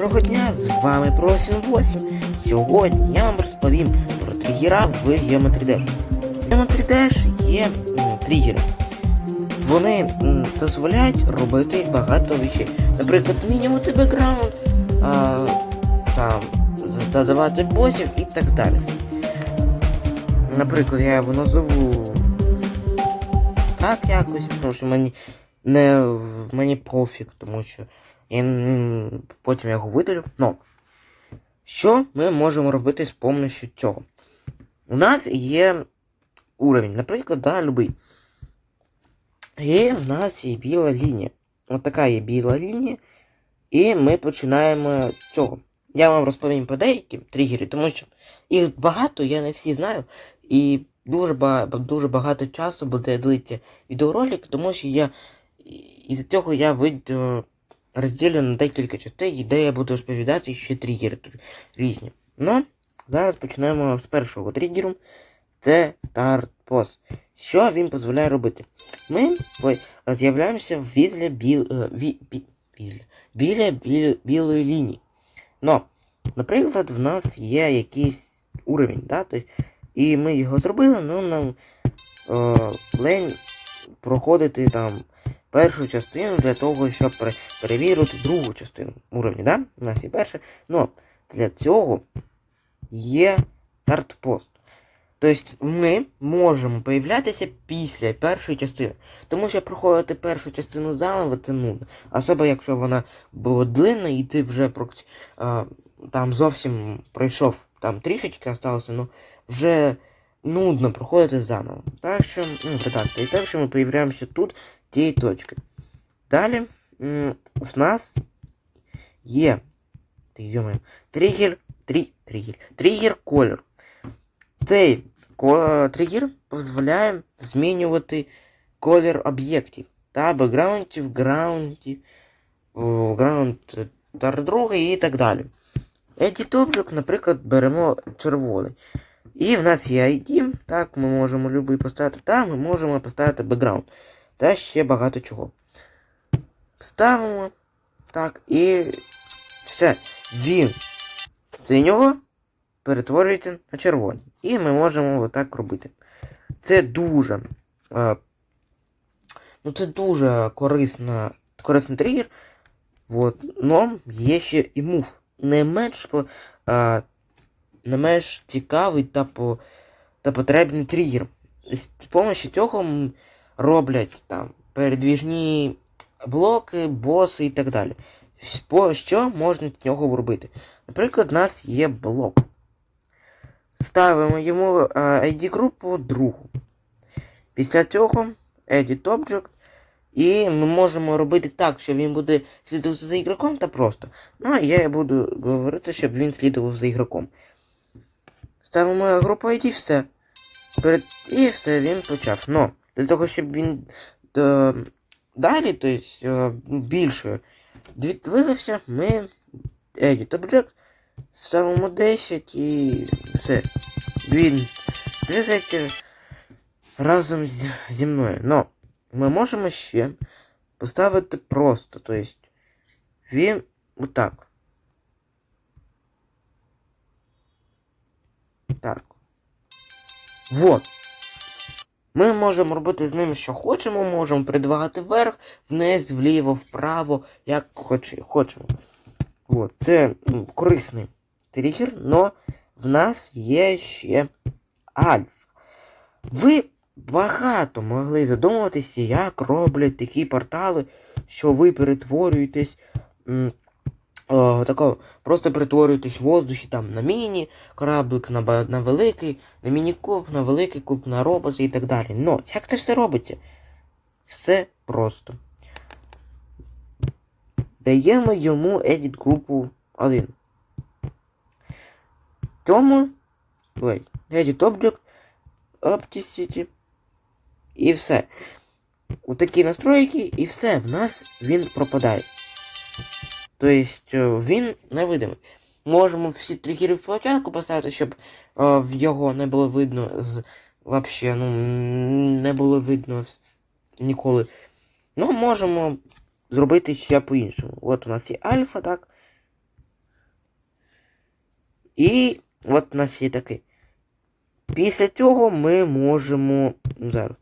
Доброго дня, з вами Просін 8. Сьогодні я вам розповім про тригера в Geometry Dash. В Geometry Dash є тригери. Вони дозволяють робити багато речей. Наприклад, змінювати бекграунд, а, там, додавати босів і так далі. Наприклад, я його назову так якось, тому що мені не мені пофіг, тому що м, потім я його видалю. Но що ми можемо робити з допомогою цього? У нас є уровень, наприклад, да, любий. І в нас є біла лінія. Ось така є біла лінія. І ми починаємо з цього. Я вам розповім про деякі тригери, тому що їх багато, я не всі знаю. І дуже, ба- дуже багато часу буде длити відеоролик, тому що я із цього я видео розділю на декілька частин, де я буду розповідати ще тригери різні. Ну, зараз почнемо з першого тригеру. Це Post. Що він дозволяє робити? Ми з'являємося візлі біл, е, ві, бі, візлі, біля біл, білої лінії. Но, наприклад, в нас є якийсь уровень, да? і ми його зробили, ну нам е, лень проходити там першу частину для того, щоб перевірити другу частину уровня, да? У нас є перша. Но для цього є стартпост. Тобто ми можемо появлятися після першої частини. Тому що проходити першу частину заново це нудно. Особливо якщо вона була длинна і ти вже а, там зовсім пройшов там трішечки осталося, ну вже нудно проходити заново. Так що, ну, так, і так що ми появляємося тут тієї точки. Далі в нас є тригер, трі, тригер, тригер колір. Цей тригер дозволяє змінювати колір об'єктів та бекграундів, граундів, граунд друга і так далі. Edit Object, наприклад, беремо червоний. І в нас є ID, так, ми можемо любий поставити, та ми можемо поставити бекграунд. Та ще багато чого. Ставимо. Так, і все. Він синього перетворюється на червоний. І ми можемо отак робити. Це дуже. Е, ну, це дуже корисна, корисний тригер. Вот. Но є ще і мув. Не менш, по- е, не менш цікавий та, по, та потрібний тригер. З допомогою цього роблять там передвіжні блоки, боси і так далі. Що можна з нього робити? Наприклад, у нас є блок. Ставимо йому е, ID-групу другу. Після цього Edit Object. І ми можемо робити так, що він буде слідувати за ігроком та просто. Ну, а я буду говорити, щоб він слідував за ігроком. Ставимо групу ID, все. І все, він почав. Но для того, щоб він е, далі, тобто е, більше відвилився, ми Edit Object ставимо 10 і все. Він двигається разом з, зі мною. Но ми можемо ще поставити просто, тобто він отак. Так. Вот. Ми можемо робити з ним, що хочемо, можемо передвигати вверх, вниз, вліво, вправо, як хоч, хочемо. От, це м, корисний тригер, но в нас є ще альфа. Ви багато могли задумуватися, як роблять такі портали, що ви перетворюєтесь. М, такого, просто перетворюєтесь в воздухі там на міні, кораблик на, на великий, на міні-куб, на великий куб, на робот і так далі. Но як це все робиться? Все просто. Даємо йому edit групу 1. Тому. Ой, edit object, opticity. І все. Отакі настройки, і все, в нас він пропадає. Тобто він невидимий. Можемо всі тригери спочатку поставити, щоб е, в його не було видно з вообще, ну, не було видно ніколи. Ну, можемо зробити ще по-іншому. От у нас є альфа, так. І от у нас є такий. Після цього ми можемо. Зараз.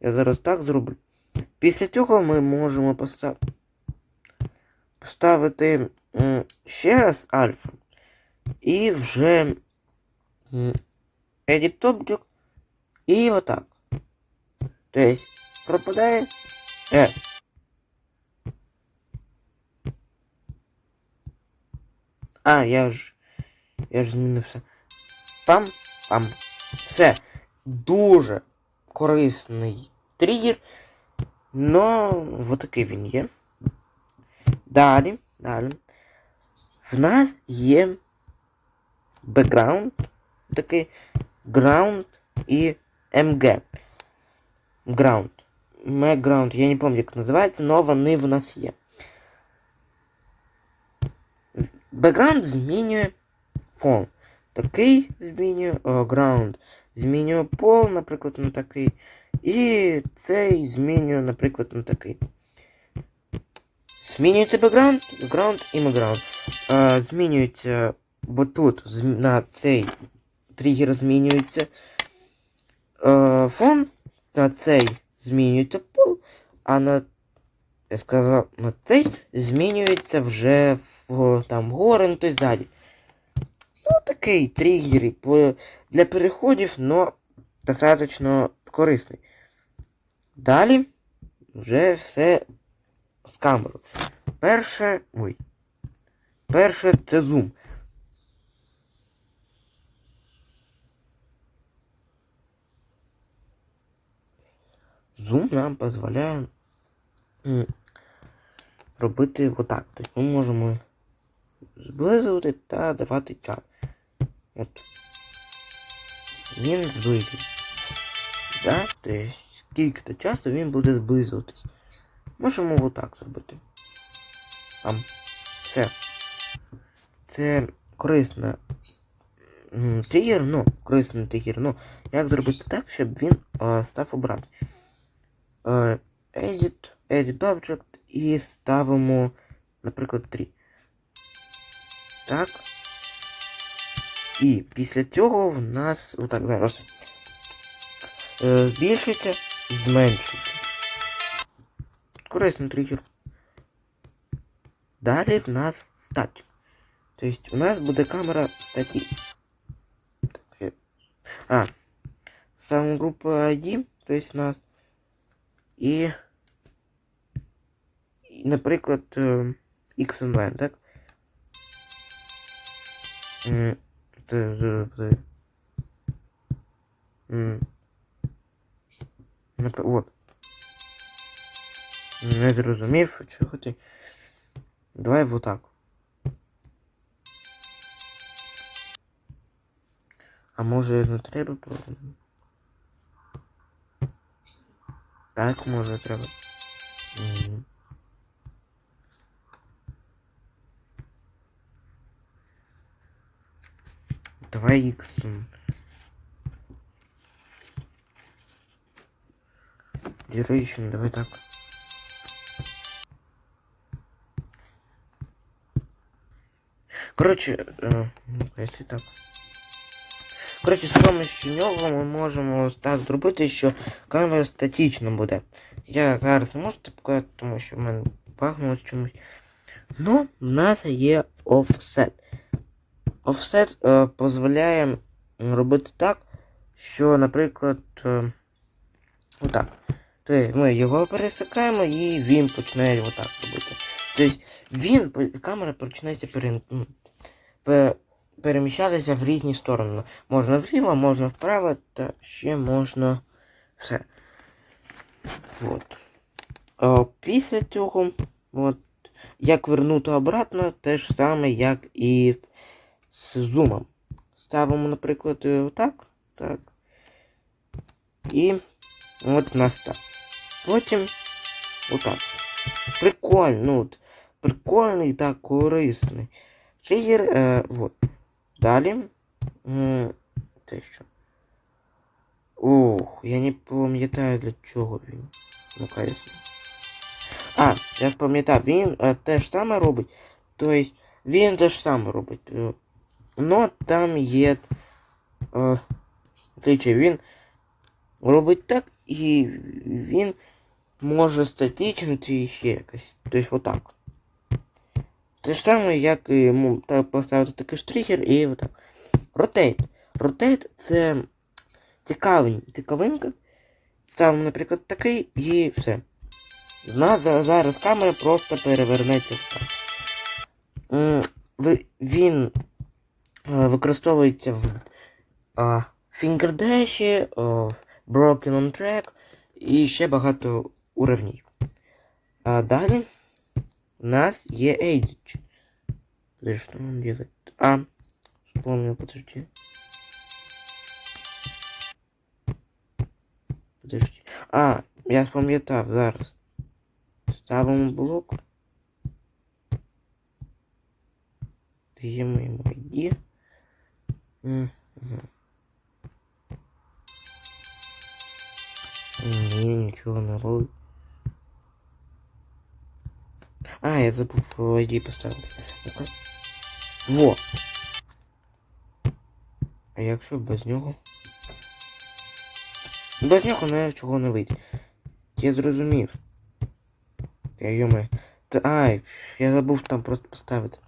Я зараз так зроблю. Після цього ми можемо поставити м, ще раз альфа. І вже Edit Object. І отак. Тобто пропадає. Е. А, я ж. Я ж змінив все. Пам, пам. Все. Дуже корисний тригер. Но вот такий він є. Далі, далі. В нас є бекграунд. Такий ground і MG. Ground. Background, я не пам'ятаю, як називається, але вони в нас є. Background змінює фон. Такий змінює ground. Змінює пол, наприклад, на такий. І цей змінює, наприклад, на такий. Змінюється бекграунд, бекграунд і бекграунд. Е, змінюється, бо тут на цей тригер змінюється фон, на цей змінюється пол, а на я сказав, на цей змінюється вже в там гори, ну то й ззаді. Ну, такий тригер для переходів, но достаточно корисний. Далі вже все з камерою. Перше. Ой. Перше це зум. Зум нам дозволяє робити отак. Тобто ми можемо зблизувати та давати час. От. Він зблизить. Да? Тобто скільки-то часу він буде зблизуватись. Можемо отак зробити. Там. Все. Це корисно. Тригер, ну, корисний тригер, ну, як зробити так, щоб він е, став обратно. Е, edit, edit object і ставимо, наприклад, 3. Так. І після цього в нас отак зараз е, збільшується, зменшується. Корисний тригер. Далі в нас статік. Тобто у нас буде камера е, А. Сам група ID, тобто у нас. І, і наприклад, е, XML, так? Вот. Не зрозумів, чого ти. Давай вот так. А може не треба просто? Так, може треба. Давай X. Duration, давай так. Коротше, е, ну, якщо так. Коротше, з помощью нього ми можемо так зробити, що камера статічна буде. Я зараз не можу це показати, тому що в мене пахнуло чомусь. Ну, в нас є офсет. Офсет е, дозволяє робити так, що, наприклад, е, отак. Тобто ми його пересикаємо і він починає отак робити. Тобто він, камера починається пере, ну, переміщатися в різні сторони. Можна вліво, можна вправо, та ще можна все. От. Е, після цього, от, як вернути обратно, те ж саме, як і з зумом. Ставимо, наприклад, е, отак. Так. І от нас так. Потім отак. Прикольно, ну от. Прикольний та корисний. Тригер, е, вот. Далі. М, Це що? Ух, я не пам'ятаю для чого він. Ну-ка, ясно. А, я пам'ятаю, він е, те ж саме робить. Тобто він те ж саме робить. Е, Но там є е, отличие. Він робить так, і він може статичнути і ще якось. Тобто отак. Те ж саме, як і ну, поставити такий штрихер і отак. Rotate. Rotate це цікавий, цікавинка. Ставимо, наприклад, такий і все. У нас за- зараз камера просто перевернеться Він е, використовується в а, Finger Dash, Broken on Track і ще багато уровнів. А далі у нас є Age. Подожди, что он делает? А, вспомнил, подожди. Подожди. А, я спам'ятав зараз. Ставимо блок. Даємо йому ID. М, мгм. Ні, нічого не робить. А, я забув ID поставити. Во! А якщо без нього? Без нього нічого не вийде. Я зрозумів. Я йоме. Та ай, я забув там просто поставити.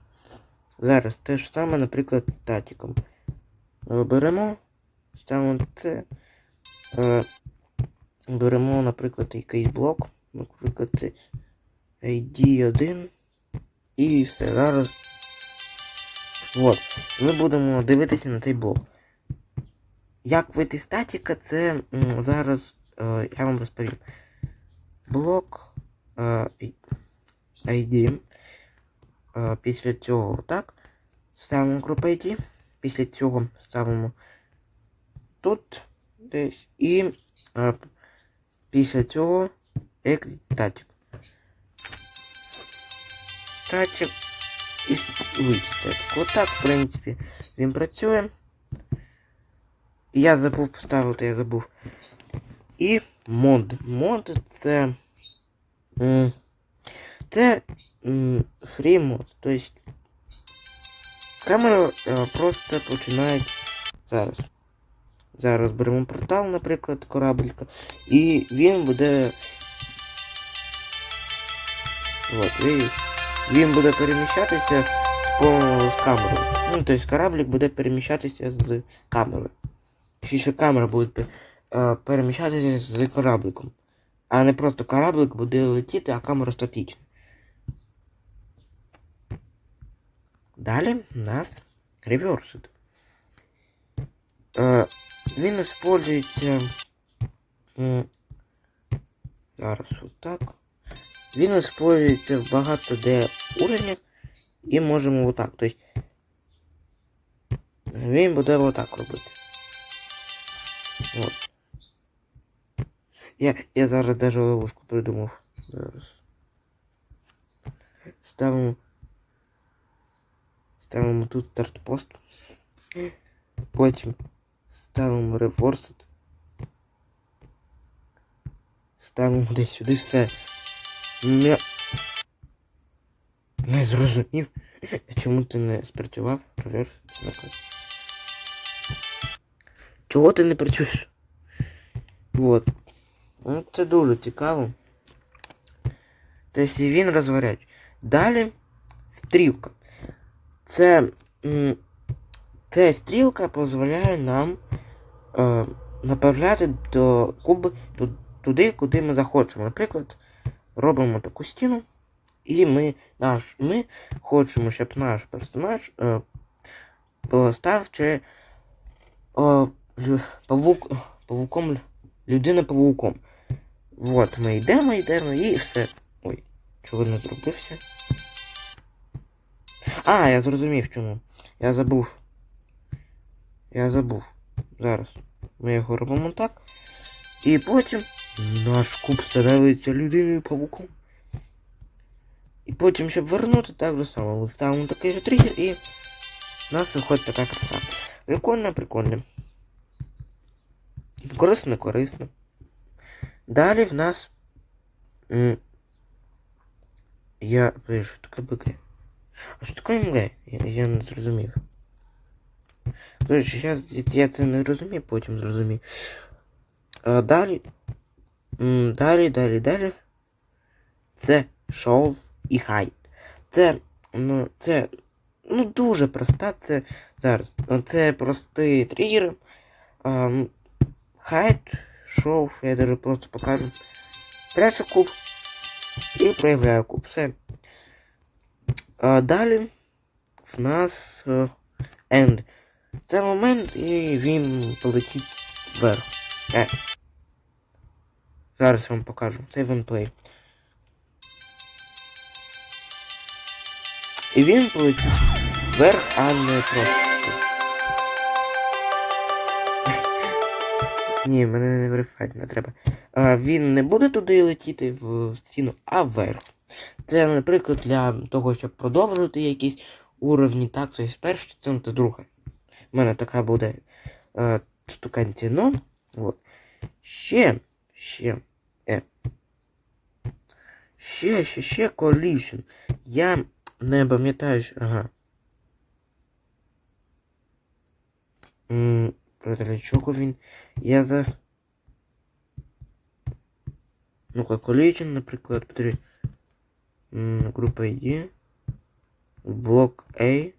Зараз те ж саме, наприклад, з. Е, Беремо, ставимо це. Е, беремо, наприклад, якийсь блок. Наприклад, ID1. І все. Зараз. От. Ми будемо дивитися на цей блок. Як вийти статіка, це зараз е, я вам розповім. Блок е, ID. Е, після цього так. Ставимо групу ID. Після цього ставимо тут десь. І е, після цього exit Static і вийти Отак, в принципі, він працює. Я забув поставити, я забув. І мод. Мод це. Це фрі мод. Тобто камера е, просто починає зараз. Зараз беремо портал, наприклад, кораблика, і він буде. От, і він буде переміщатися з камерою. Ну, тобто кораблик буде переміщатися з камерою. Точніше, камера буде е, переміщатися з корабликом. А не просто кораблик буде летіти, а камера статична. Далі у нас реверсит. Е, він використовується зараз отак. Він використовується в багато де уровнях і можемо отак. Тобто він буде отак робити. От. Я, я зараз даже ловушку придумав. Зараз. Ставимо. Ставимо тут стартпост. Потім ставимо рефорсит. Ставимо десь сюди все. Не... Не зрозумів. Чому ти не спрацював? Реверс. Чого ти не працюєш? Вот. Ну, це дуже цікаво. Тобто він розваряч. Далі стрілка. Це. Ця стрілка дозволяє нам е, направляти до куби туди, куди ми захочемо. Наприклад, робимо таку стіну, і ми наш, ми хочемо, щоб наш персонаж е, постав чи е, павук, павуком, людина павуком. Вот, ми йдемо, йдемо і все. Ой, чого не зробився? А, я зрозумів чому. Я забув. Я забув. Зараз. Ми його робимо так. І потім наш куб становиться людиною павуком. І потім, щоб вернути, так же само. Ставимо такий же тригер і нас виходить така краса. Прикольно, прикольно. Корисно, корисно. Далі в нас. Я. Що таке БГ? А що таке МГ? Я, я не зрозумів. До речі, я, я це не розумію, потім зрозумію. А, далі. Далі, далі, далі. Це шоу і хайт. Це, ну, це, ну, дуже проста, це зараз. Це простий тригер. Хайт, шоу, я даже просто покажу. Прячу куб і проявляю куб. Все. А, далі в нас е, end. Це момент і він полетить вверх. Зараз вам покажу. Save and play. І він полетить вверх, а не трошки. Ні, мене не верифать не треба. А, він не буде туди летіти в стіну, а вверх. Це, наприклад, для того, щоб продовжити якісь уровні, так, тобто перша частина та друга. У мене така буде е, штуканці, ну, от. Ще, ще, е. Ще, ще, ще collision. Я не пам'ятаю, ага. Для чого він? Я за... Ну-ка, collision, наприклад. М, Група ID. Блок A.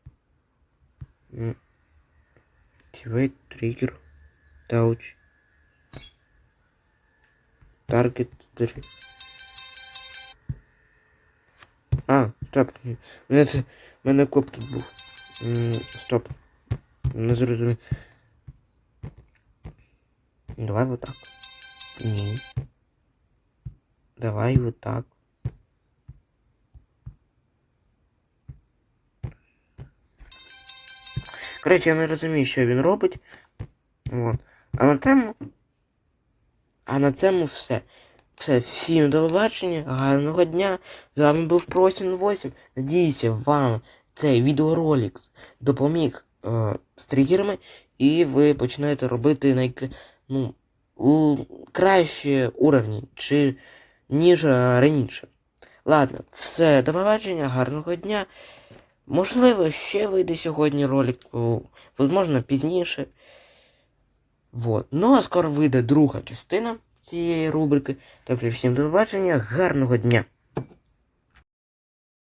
Activate trigger. Touch. Target. Подожди. А, стоп. У мене це. У мене коп тут був. Стоп. Не зрозумів. Давай вот так. Ні. Давай вот так. Коротше, я не розумію, що він робить. От. А на цьому. А на цьому все. Все, всім до побачення, гарного дня. З вами був Просін 8. Надіюся, вам цей відеоролик допоміг е, з тригерами, і ви почнете робити найк... ну, у... кращі уровні, чи ніж е, раніше. Ладно, все, до побачення, гарного дня. Можливо, ще вийде сьогодні ролик, можливо, пізніше. Вот. Ну а скоро вийде друга частина цієї рубрики. Так що всім до побачення, гарного дня!